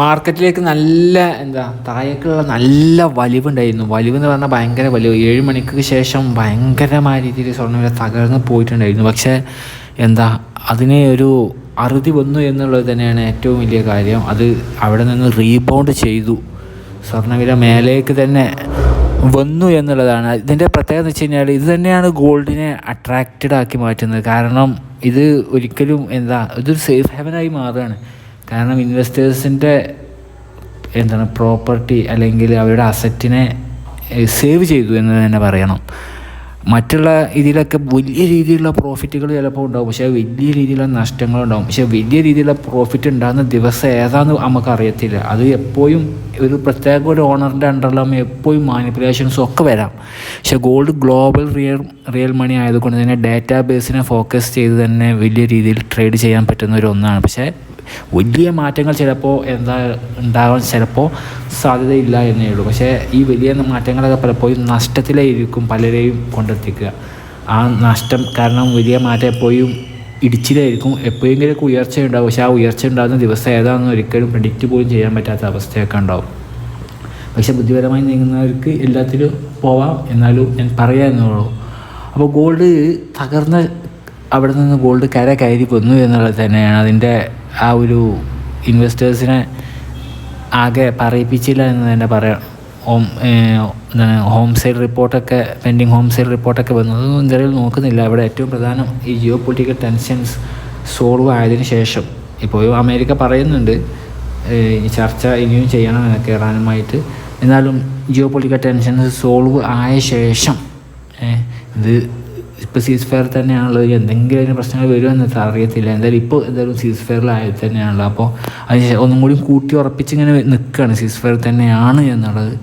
മാർക്കറ്റിലേക്ക് നല്ല എന്താ താഴേക്കുള്ള നല്ല വലിവുണ്ടായിരുന്നു. വലിവ് എന്ന് പറഞ്ഞാൽ ഭയങ്കര വലിവ്. ഏഴ് മണിക്ക് ശേഷം ഭയങ്കരമായ രീതിയിൽ സ്വർണവില തകർന്ന് പോയിട്ടുണ്ടായിരുന്നു. പക്ഷേ എന്താ അതിനെ ഒരു അറുതി വന്നു എന്നുള്ളത് തന്നെയാണ് ഏറ്റവും വലിയ കാര്യം. അത് അവിടെ നിന്ന് റീബൗണ്ട് ചെയ്തു. സ്വർണവില മേലേക്ക് തന്നെ വന്നു എന്നുള്ളതാണ്. ഇതിന്റെ പ്രത്യേകത എന്ന് വെച്ച് കഴിഞ്ഞാൽ ഇത് തന്നെയാണ് ഗോൾഡിനെ അട്രാക്റ്റഡ് ആക്കി മാറ്റുന്നത്. കാരണം ഇത് ഒരിക്കലും എന്താ ഇതൊരു സേഫ് ഹെവനായി മാറുകയാണ്. കാരണം ഇൻവെസ്റ്റേഴ്സിന്റെ എന്താണ് പ്രോപ്പർട്ടി അല്ലെങ്കിൽ അവരുടെ അസറ്റിനെ സേവ് ചെയ്തു എന്ന് തന്നെ പറയണം. മറ്റുള്ള ഇതിലൊക്കെ വലിയ രീതിയിലുള്ള പ്രോഫിറ്റുകൾ ചിലപ്പോൾ ഉണ്ടാവും. പക്ഷേ വലിയ രീതിയിലുള്ള നഷ്ടങ്ങളുണ്ടാവും പക്ഷേ വലിയ രീതിയിലുള്ള പ്രോഫിറ്റ് ഉണ്ടാകുന്ന ദിവസം ഏതാണെന്ന് നമുക്ക് അറിയത്തില്ല. അത് എപ്പോഴും ഒരു പ്രത്യേക ഒരു ഓണറിന്റെ അണ്ടറിലാകുമ്പോൾ എപ്പോഴും മാനിപ്പുലേഷൻസും ഒക്കെ വരാം. പക്ഷേ gold global real real money ആയതുകൊണ്ട് തന്നെ ഡാറ്റാ ബേസിനെ ഫോക്കസ് ചെയ്ത് തന്നെ വലിയ രീതിയിൽ ട്രേഡ് ചെയ്യാൻ പറ്റുന്ന ഒരു ഒന്നാണ്. പക്ഷേ വലിയ മാറ്റങ്ങൾ ചിലപ്പോൾ എന്താ ഉണ്ടാകാൻ ചിലപ്പോൾ സാധ്യതയില്ല എന്നേ ഉള്ളൂ. പക്ഷേ ഈ വലിയ മാറ്റങ്ങളൊക്കെ പലപ്പോഴും നഷ്ടത്തിലായിരിക്കും പലരെയും കൊണ്ടെത്തിക്കുക. ആ നഷ്ടം കാരണം വലിയ മാറ്റം എപ്പോഴും ഇടിച്ചിലായിരിക്കും. എപ്പോഴെങ്കിലുമൊക്കെ ഉയർച്ച ഉണ്ടാവും. പക്ഷേ ആ ഉയർച്ച ഉണ്ടാകുന്ന ദിവസം ഏതാണെന്ന് ഒരിക്കലും പ്രിഡിക്റ്റ് പോലും ചെയ്യാൻ പറ്റാത്ത അവസ്ഥയൊക്കെ ഉണ്ടാവും. പക്ഷേ ബുദ്ധിപരമായി നീങ്ങുന്നവർക്ക് എല്ലാത്തിലും പോവാം എന്നാലും ഞാൻ പറയാമെന്നുള്ളൂ അപ്പോൾ ഗോൾഡ് തകർന്ന് അവിടെ നിന്ന് ഗോൾഡ് കര കയറി വന്നു എന്നുള്ളത് തന്നെയാണ് അതിന്റെ ആ ഒരു ഇൻവെസ്റ്റേഴ്സിനെ ആകെ പറയിപ്പിച്ചില്ല എന്ന് തന്നെ പറയാം. ഹോം എന്താണ് ഹോം സെയിൽ റിപ്പോർട്ടൊക്കെ പെൻഡിങ് ഹോം സെയിൽ റിപ്പോർട്ടൊക്കെ വന്നു. അതൊന്നും എന്തായാലും നോക്കുന്നില്ല. അവിടെ ഏറ്റവും പ്രധാനം ഈ ജിയോ പൊളിറ്റിക്കൽ ടെൻഷൻസ് സോൾവ് ആയതിനു ശേഷം. ഇപ്പോൾ അമേരിക്ക പറയുന്നുണ്ട് ചർച്ച ഇനിയും ചെയ്യണം എന്നൊക്കെ ഇറാനുമായിട്ട്. എന്നാലും ജിയോ പൊളിറ്റിക്കൽ ടെൻഷൻസ് സോൾവ് ആയ ശേഷം ഇത് ഇപ്പോൾ സീസ് ഫെയർ തന്നെയാണല്ലോ എന്തെങ്കിലും അതിന് പ്രശ്നങ്ങൾ വരുമെന്ന് അറിയത്തില്ല. എന്തായാലും ഇപ്പോൾ എന്തായാലും സീസ് ഫെയറിലായത് തന്നെയാണല്ലോ. അപ്പോൾ അതിന് ഒന്നും കൂടി കൂട്ടി ഉറപ്പിച്ച് ഇങ്ങനെ നിൽക്കുകയാണ് സീസ് ഫെയർ തന്നെയാണ് എന്നുള്ളത്.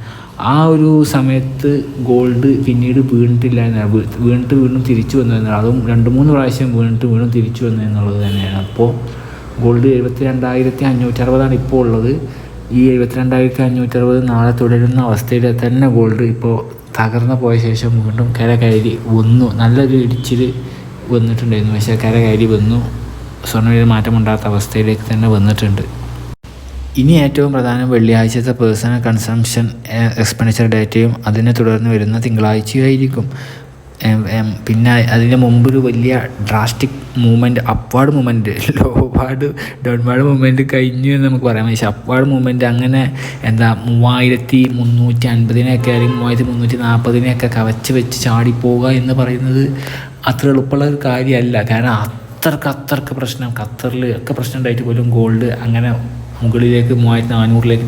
ആ ഒരു സമയത്ത് ഗോൾഡ് പിന്നീട് വീണിട്ടില്ല എന്നാണ്. വീണിട്ട് വീണ്ടും തിരിച്ചു വന്നു എന്നാണ്. അതും രണ്ട് മൂന്ന് പ്രാവശ്യം വീണിട്ട് വീണ്ടും തിരിച്ചു വന്നു എന്നുള്ളത് തന്നെയാണ്. അപ്പോൾ ഗോൾഡ് എഴുപത്തി രണ്ടായിരത്തി അഞ്ഞൂറ്റി അറുപതാണ് ഇപ്പോൾ ഉള്ളത്. ഈ എഴുപത്തി രണ്ടായിരത്തി അഞ്ഞൂറ്റി അറുപത് നാളെ തുടരുന്ന അവസ്ഥയിൽ തന്നെ ഗോൾഡ് ഇപ്പോൾ തകർന്നു പോയ ശേഷം വീണ്ടും കര കയറി വന്നു. നല്ലൊരു ഇടിച്ചിൽ വന്നിട്ടുണ്ടായിരുന്നു. പക്ഷേ കര കയറി വന്നു. സ്വർണവില മാറ്റമുണ്ടാത്ത അവസ്ഥയിലേക്ക് തന്നെ വന്നിട്ടുണ്ട്. ഇനി ഏറ്റവും പ്രധാനം വെള്ളിയാഴ്ചത്തെ പേഴ്സണൽ കൺസംഷൻ എക്സ്പെൻഡിച്ചർ ഡേറ്റയും അതിനെ തുടർന്ന് വരുന്ന തിങ്കളാഴ്ചയായിരിക്കും. പിന്നെ അതിന് ഒരു വലിയ drastic movement upward movement ലോവാർഡ് downward movement കഴിഞ്ഞു എന്ന് നമുക്ക് പറയാം പക്ഷേ അപ്വാർഡ് മൂവ്മെന്റ് അങ്ങനെ എന്താ മൂവായിരത്തി മുന്നൂറ്റി അൻപതിനെയൊക്കെ അല്ലെങ്കിൽ മൂവായിരത്തി മുന്നൂറ്റി നാൽപ്പതിനെയൊക്കെ കവച്ച് വെച്ച് ചാടിപ്പോവുക എന്ന് പറയുന്നത് അത്ര എളുപ്പമുള്ള ഒരു കാര്യമല്ല. കാരണം അത്രയ്ക്ക് അത്രയ്ക്ക് പ്രശ്നം ഖത്തറിൽ ഒക്കെ പ്രശ്നം ഉണ്ടായിട്ട് പോലും ഗോൾഡ് അങ്ങനെ മുകളിലേക്ക് മൂവായിരത്തി നാനൂറിലേക്ക്